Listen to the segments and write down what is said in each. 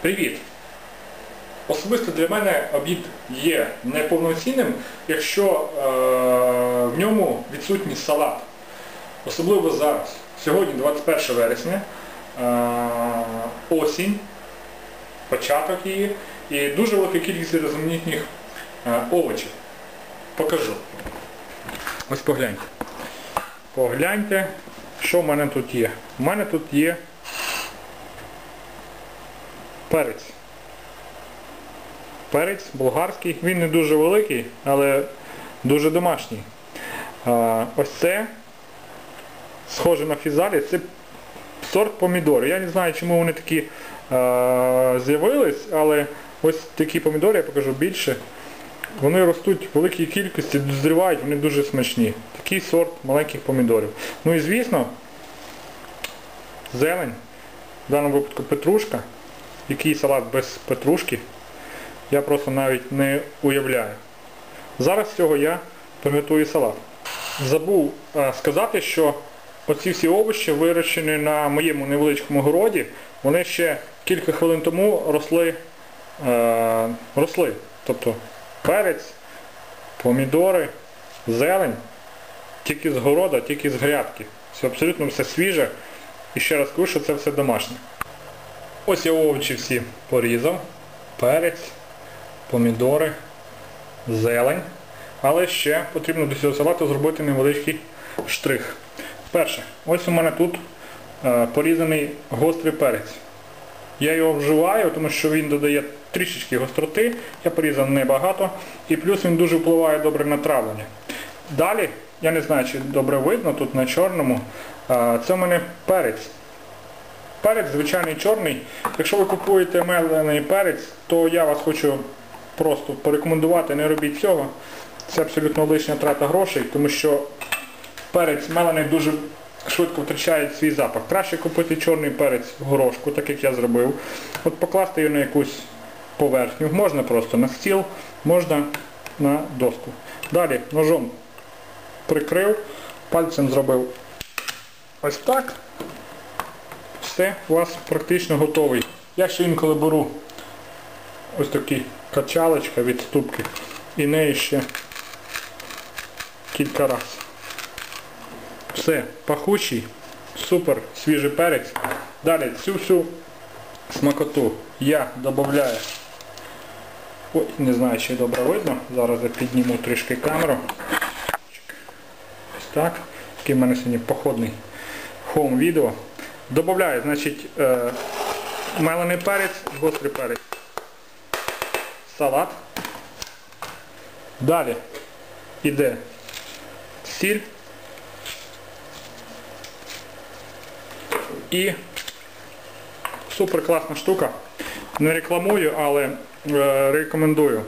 Привіт! Особисто для мене обід є неповноцінним, якщо е, в ньому відсутній салат. Особливо зараз. Сьогодні 21 вересня, е, осінь, початок її і дуже велика кількість різноманітних е, овочів. Покажу. Ось погляньте. Погляньте, що в мене тут є. У мене тут є перець. Перець болгарський, він не дуже великий, але дуже домашній. Ось це схоже на фізалі, це сорт помідори. Я не знаю, чому вони такі з'явились, але ось такі помідори, я покажу більше. Вони ростуть в великій кількості, дозрівають, вони дуже смачні. Такий сорт маленьких помідорів. Ну і звісно, зелень, в даному випадку петрушка. Який салат без петрушки, я просто навіть не уявляю. Зараз з цього я приготую салат. Забув е, сказати, що оці всі овочі вирощені на моєму невеличкому городі, вони ще кілька хвилин тому росли, е, росли. Тобто перець, помідори, зелень, тільки з города, тільки з грядки. Все абсолютно все свіже. І ще раз кажу, що це все домашнє. Ось я овочі всі порізав. Перець, помідори, зелень. Але ще потрібно до цього салату зробити невеличкий штрих. Перше, ось у мене тут е, порізаний гострий перець. Я його вживаю, тому що він додає трішечки гостроти, я порізав небагато, і плюс він дуже впливає добре на травлення. Далі, я не знаю, чи добре видно тут на чорному, е, це у мене перець. Перець звичайний чорний. Якщо ви купуєте мелений перець, то я вас хочу просто порекомендувати, не робіть цього. Це абсолютно лишня трата грошей, тому що перець мелений дуже швидко втрачає свій запах. Краще купити чорний перець в горошку, так як я зробив. От покласти його на якусь поверхню. Можна просто на стіл, можна на доску. Далі ножом прикрив, пальцем зробив ось так все у вас практично готовий. Я ще інколи беру ось такі качалочка від ступки і неї ще кілька разів. Все, пахучий, супер, свіжий перець. Далі цю всю смакоту я додаю. Ой, не знаю, чи добре видно. Зараз я підніму трішки камеру. Ось так. Такий в мене сьогодні походний хоум відео. Добавляю, значить, е, мелений перець, гострий перець, салат. Далі йде сіль і супер класна штука. Не рекламую, але е, рекомендую.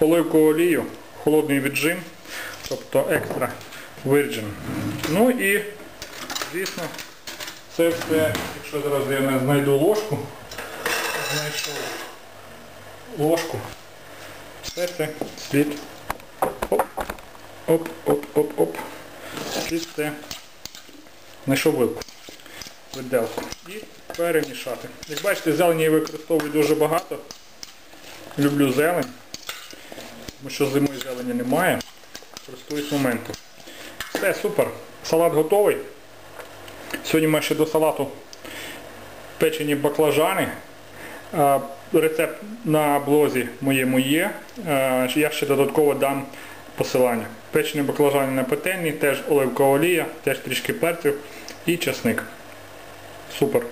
Оливкову олію, холодний віджим, тобто екстра virgin. Ну і Звісно, це все, якщо зараз я не знайду ложку, знайшов ложку, все це слід оп-оп-оп-оп-оп. Слід це знайшов вилку, виделку. І перемішати. Як бачите, зелені я використовую дуже багато. Люблю зелень, тому що зимою зелені немає. Користуюсь моментом. Все, супер. Салат готовий. Сьогодні ми ще до салату печені баклажани. Рецепт на блозі моєму є. Я ще додатково дам посилання. Печені баклажани на петельні, теж оливкова олія, теж трішки перців і чесник. Супер.